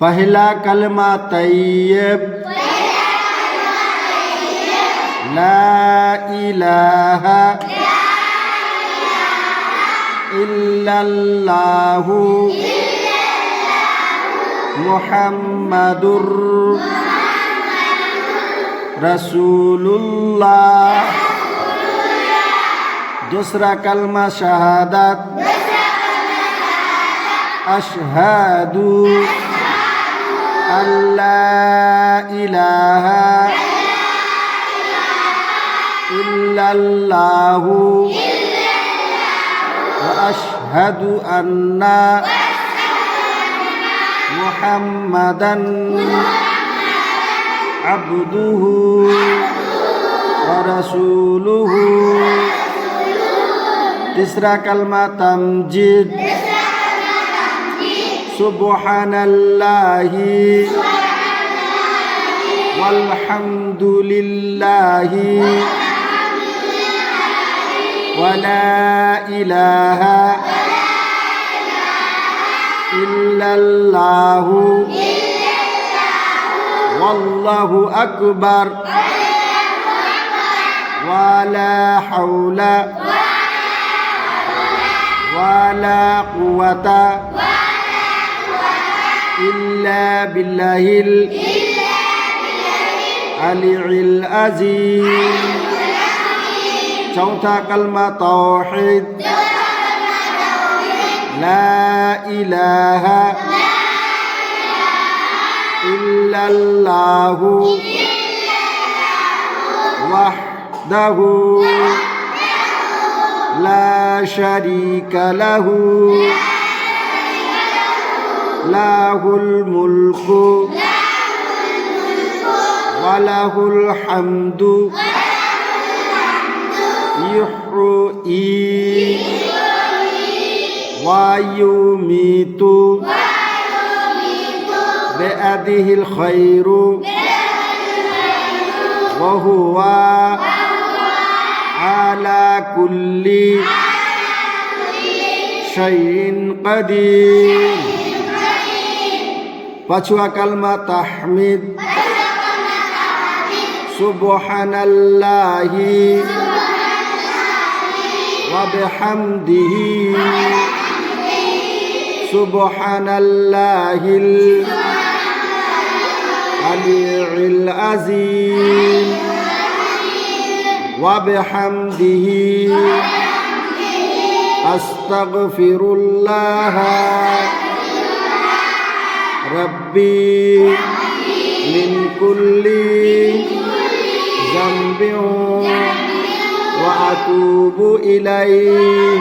पहला कलमा तैयब ला इलाहा इल्लल्लाहु मुहम्मदुर रसूलुल्लाह दूसरा कलमा शहादत अशहदु إلا الله. وأشهد أن محمدا عبده ورسوله. تسرى كلمة تمجيد. سبحان الله. والحمد لله. ولا إله إلا الله. والله أكبر. ولا حول ولا قوة إلا بالله العلي العظيم. ચોથા કલમા તૌહીદ لا إله إلا الله وحده لا شريك له له الملك وله الحمد يحيي ويميت بأده الخير وهو على كل شيء قدير بچوا كلمة تحمد سبحان الله وبحمده. سبحان الله العلي العظيم. وبحمده أستغفر الله. ربي من كل ذنب. وأتوب إليه